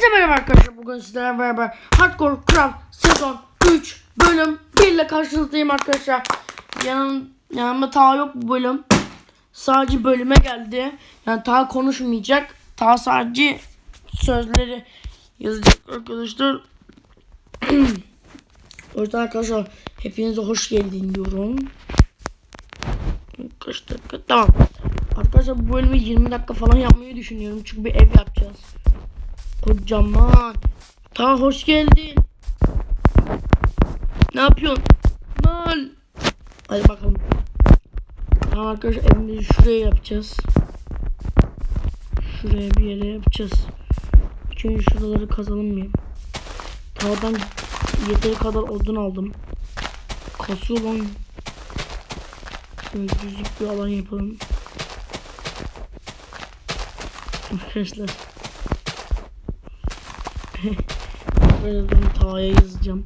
Herkese merhaba arkadaşlar bugün sizlerle beraber Hardcore Craft sezon 3 bölüm 1 ile karşınızdayım arkadaşlar. Yanım, yanımda ta yok bu bölüm. Sadece bölüme geldi. Yani ta konuşmayacak. Ta sadece sözleri yazacak arkadaşlar. o yüzden arkadaşlar hepinize hoş geldin diyorum. Kaç dakika? Tamam. Arkadaşlar bu bölümü 20 dakika falan yapmayı düşünüyorum. Çünkü bir ev yapacağız. Kocaman. Ta hoş geldin. Ne yapıyorsun? Mal. Hadi bakalım. Tamam arkadaşlar evimizi şuraya yapacağız. Şuraya bir yere yapacağız. Çünkü şuraları kazalım mı? Tağdan yeteri kadar odun aldım. Kasıyor lan. Şöyle düzlük bir alan yapalım. Arkadaşlar. Böyle bunu tavaya yazacağım.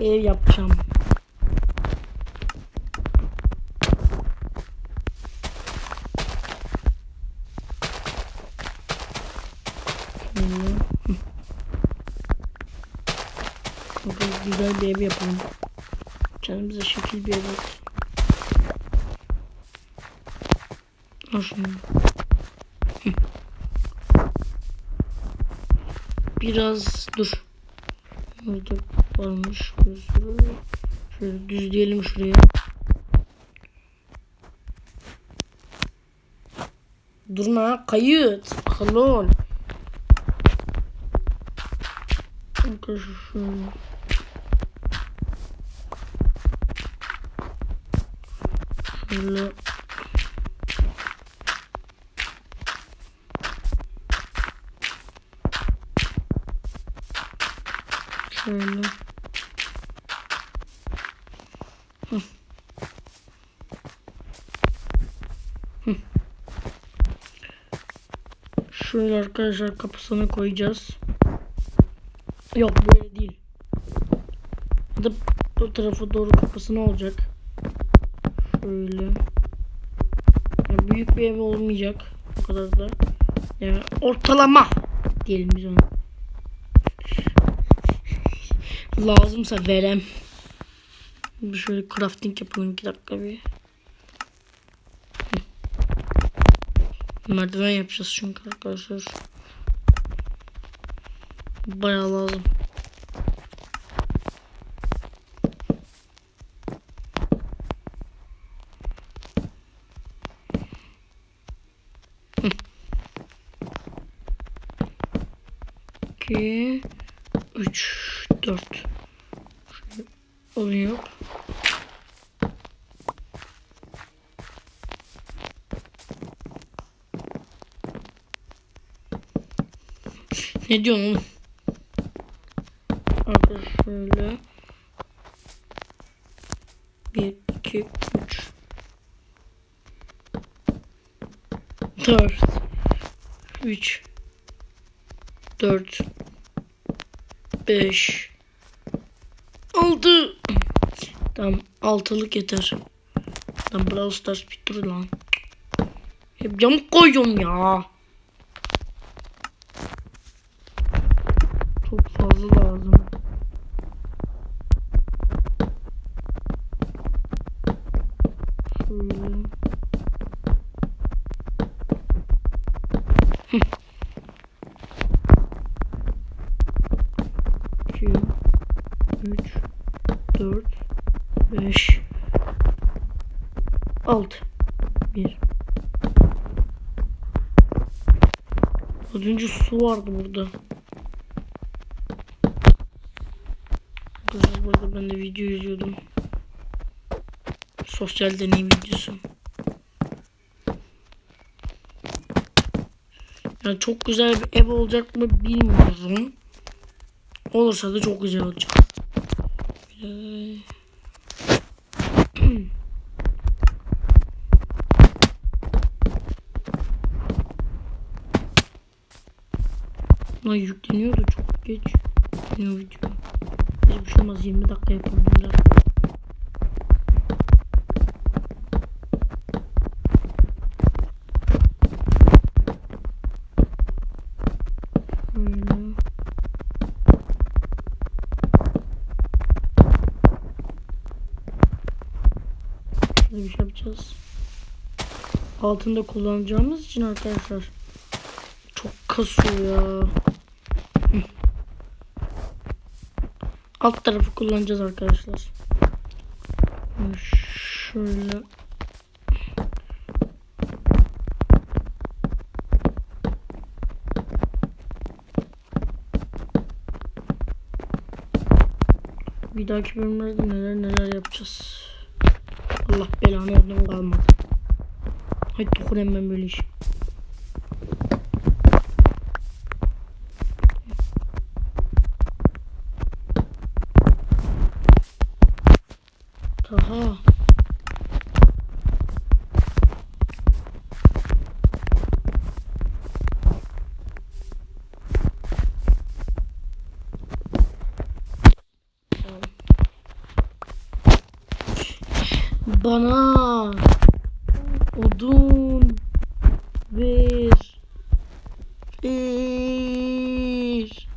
Ev yapacağım. Bakın güzel bir ev yapalım. Kendimize şekil bir ev yapalım. Al şunu. Hı. Biraz dur. Burada varmış bir sürü. Şöyle düzleyelim şuraya. Durma kayıt. Halon. Arkadaşlar şöyle. Şöyle. Şöyle. Şöyle arkadaşlar kapısını koyacağız. Yok böyle değil. Ya da bu tarafa doğru kapısı ne olacak? Şöyle. Ya büyük bir ev olmayacak. O kadar da. Yani ortalama diyelim biz ona. Lazımsa verem. Bir şöyle crafting yapalım iki dakika bir. Merdiven yapacağız çünkü arkadaşlar. Bayağı lazım. Hı. İki, üç, dört. Şöyle oluyor. Ne diyorsun? Arkadaşlar şöyle. Bir, iki, üç. Dört. Üç. Dört. Beş. Altı. Tamam altılık yeter. Tamam Brawl Stars bitir lan. Hep yamuk koyuyorum ya. Hı. İki, üç, dört, beş, altı. Bir. Az önce su vardı burada. Arkadaşlar burada ben de video izliyordum. Sosyal deney videosu. Yani çok güzel bir ev olacak mı bilmiyorum. Olursa da çok güzel olacak. Bir de- Ay yükleniyor da çok geç. Yükleniyor video. Hiçbir şey olmaz 20 dakika yapalım. Şey yapacağız. Altında kullanacağımız için arkadaşlar. Çok kasıyor ya. Alt tarafı kullanacağız arkadaşlar. Şöyle. Bir dahaki bölümlerde neler neler yapacağız. Allah belanı ödüm kalmadı. Haydi dokunayım ben böyle iş. Bana odun ver. Ver.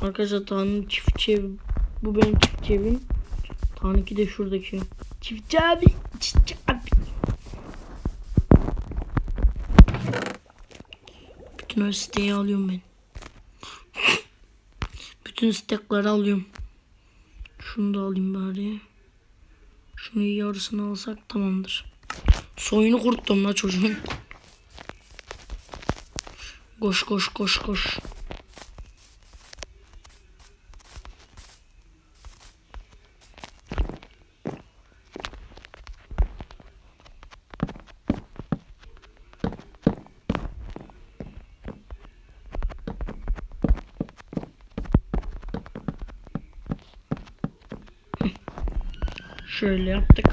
Arkadaşlar Tanrı'nın çiftçi evi. Bu benim çiftçi evim. Tanrı'nınki de şuradaki. Çiftçi abi. Çiftçi abi. Bütün o siteyi alıyorum ben. Bütün stekleri alıyorum. Şunu da alayım bari. Şunu yarısını alsak tamamdır. Soyunu kuruttum la çocuğun. Koş koş koş koş. Şöyle yaptık.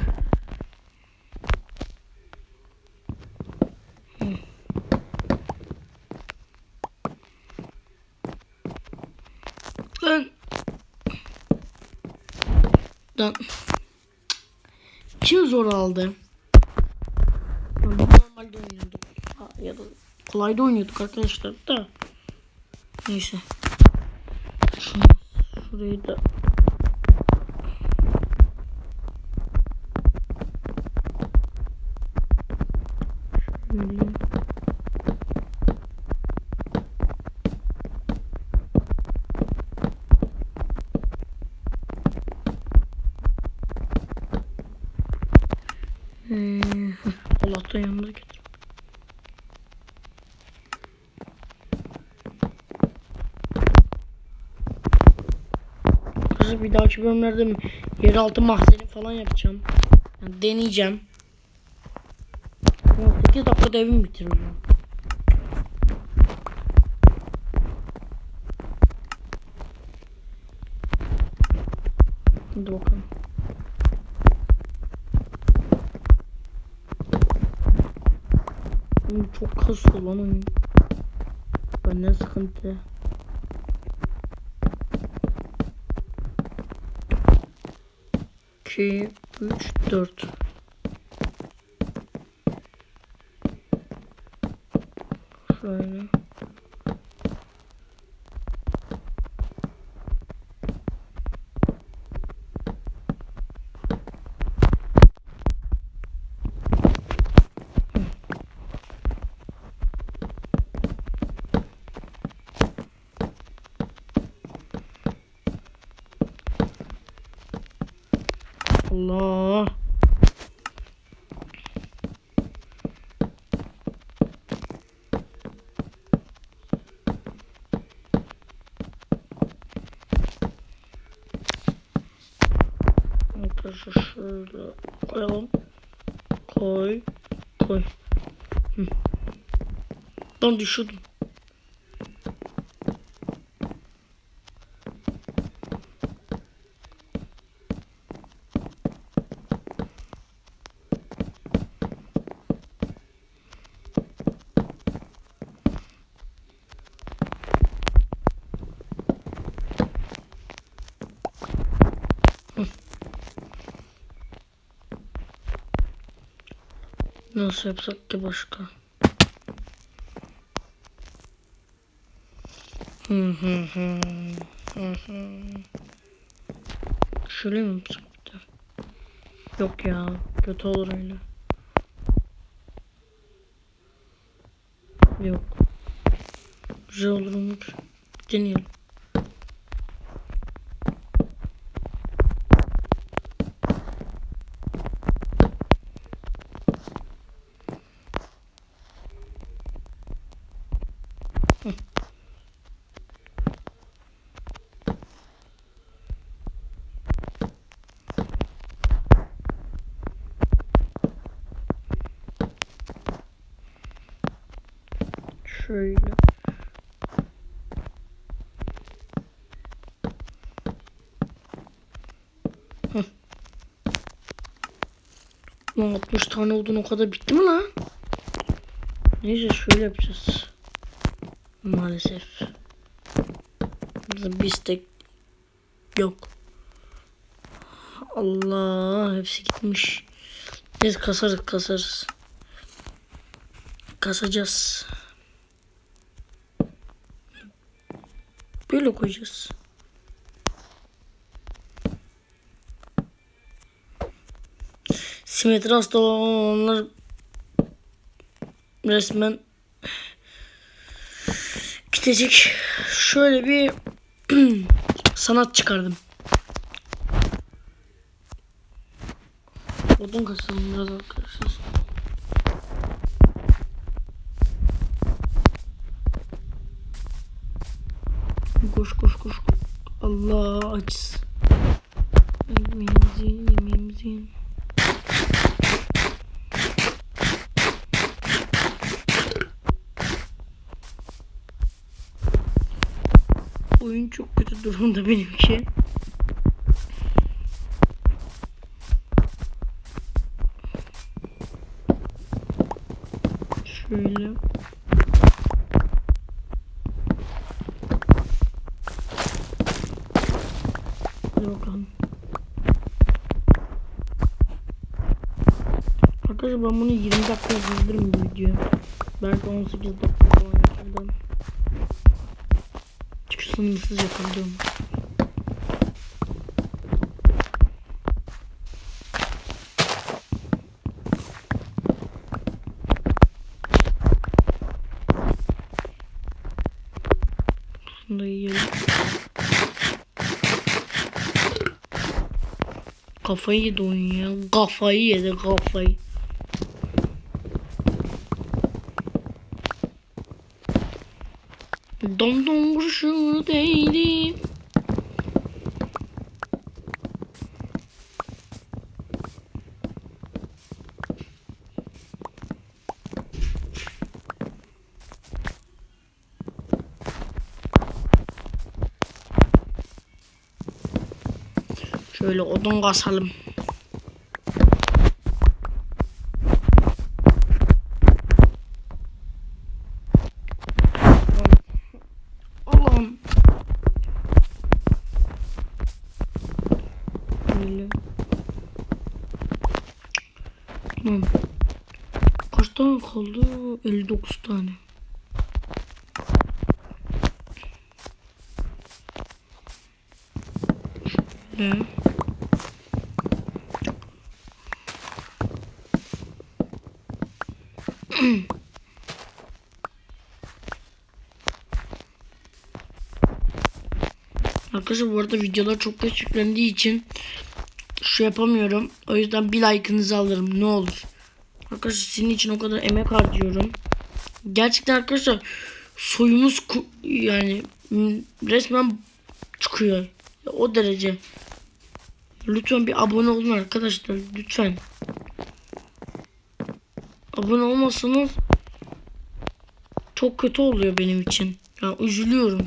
Lan. Lan. Kim zor aldı? Normalde oynuyorduk. Ha, ya da kolayda oynuyorduk arkadaşlar da. Neyse. Şurayı da Şöyle. Ee, Allah'tan yanımda getir. Bir dahaki bölümlerde yeraltı mahzeni falan yapacağım. Yani deneyeceğim. 8 dakikada evimi bitiriyorum. Hadi bakalım. Oğlum çok kasıyor lan oyun. Benden sıkıntı. İki, üç, dört. Şöyle. Allah. Arkadaşlar şöyle koyalım. Koy. Koy. Hı. Lan düşürdüm. Nasıl yapsak ki başka? Hı hı hı. Hı hı. Şöyle mi yapsak bir de? Yok ya. Kötü olur öyle. Yok. Güzel olur Umut. Deneyelim. Şöyle. Lan 60 tane odun o kadar bitti mi lan? Neyse şöyle yapacağız. Maalesef. Bir istek yok. Allah hepsi gitmiş. Neyse kasarız kasarız. Kasacağız. Böyle koyacağız. Simetri hasta olanlar resmen gidecek. Şöyle bir sanat çıkardım. Odun kasalım biraz arkadaşlar. Koş koş koş. Allah açız. Yemeğimizi yemeğimizi. Oyun çok kötü durumda benimki. Şöyle. Hadi bakalım. Arkadaşlar ben bunu 20 dakika yazabilirim bu videoyu. Belki 18 dakika falan yapabilirim. Çünkü sınırsız yapabiliyorum. Şunu da yiyelim. Kafayı yedi oyun ya. Kafayı yedi kafayı. Dom dom kurşunu değdi. Şöyle odun kasalım. Allah'ım. Böyle. Tamam. Kaç tane kaldı? 59 tane. Ne? Arkadaşlar bu arada videolar çok geç yüklendiği için şu yapamıyorum. O yüzden bir like'ınızı alırım ne olur. Arkadaşlar sizin için o kadar emek harcıyorum. Gerçekten arkadaşlar soyumuz yani resmen çıkıyor. O derece. Lütfen bir abone olun arkadaşlar. Lütfen. Abone olmasanız çok kötü oluyor benim için. Ya üzülüyorum.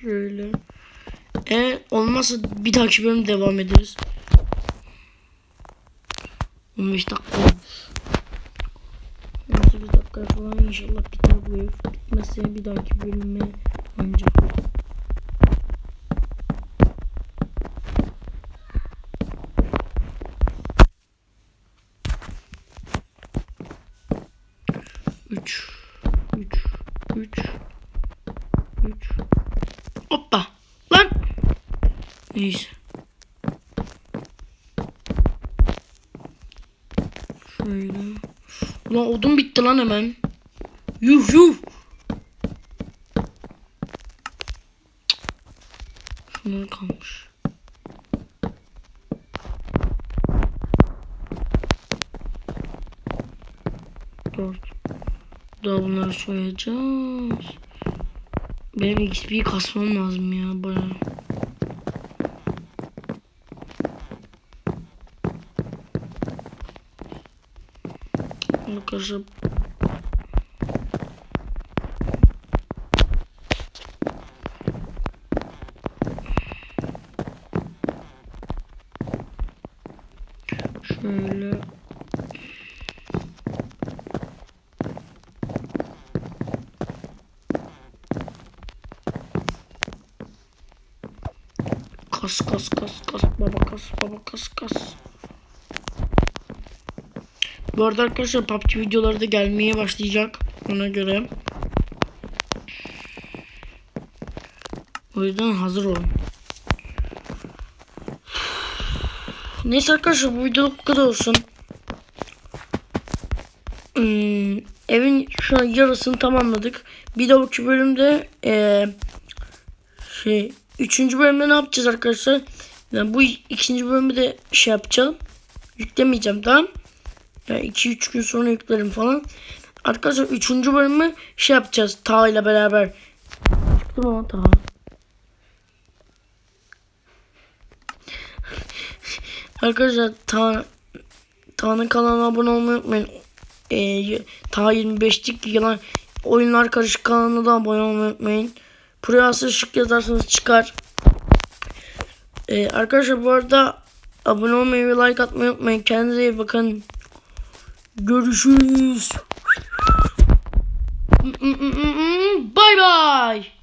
Şöyle. E olmazsa bir dahaki bölüm devam ederiz. 15 dakika olmuş. 18 dakika. falan inşallah biter bu ev. Bitmezse bir dahaki bölüme oynayacağım. Üç, üç, üç, üç. Hoppa. Lan. Neyse. Şöyle. Ulan odun bitti lan hemen. Yuh yuh. Şunlar kalmış. Dört. Daha bunları soyacağız. Benim XP'yi kasmam lazım ya bayağı. Arkadaşlar Şöyle. Kas kas kas kas. Baba kas baba kas kas. Bu arada arkadaşlar PUBG videoları da gelmeye başlayacak ona göre. O yüzden hazır olun. Neyse arkadaşlar bu video bu kadar olsun. Hmm, evin şu an yarısını tamamladık. Bir dahaki bölümde eee şey üçüncü bölümde ne yapacağız arkadaşlar? Yani bu ikinci bölümü de şey yapacağım. Yüklemeyeceğim tamam. Yani 2-3 gün sonra yüklerim falan. Arkadaşlar üçüncü bölümü şey yapacağız. Ta ile beraber. Çıktı mı Ta? Arkadaşlar Ta Ta'nın kanalına abone olmayı unutmayın. Ee, Ta 25'lik yalan oyunlar karışık kanalına da abone olmayı unutmayın. Pırası ışık yazarsanız çıkar. Ee, arkadaşlar bu arada abone olmayı ve like atmayı unutmayın. Kendinize iyi bakın. Görüşürüz. Bye bye.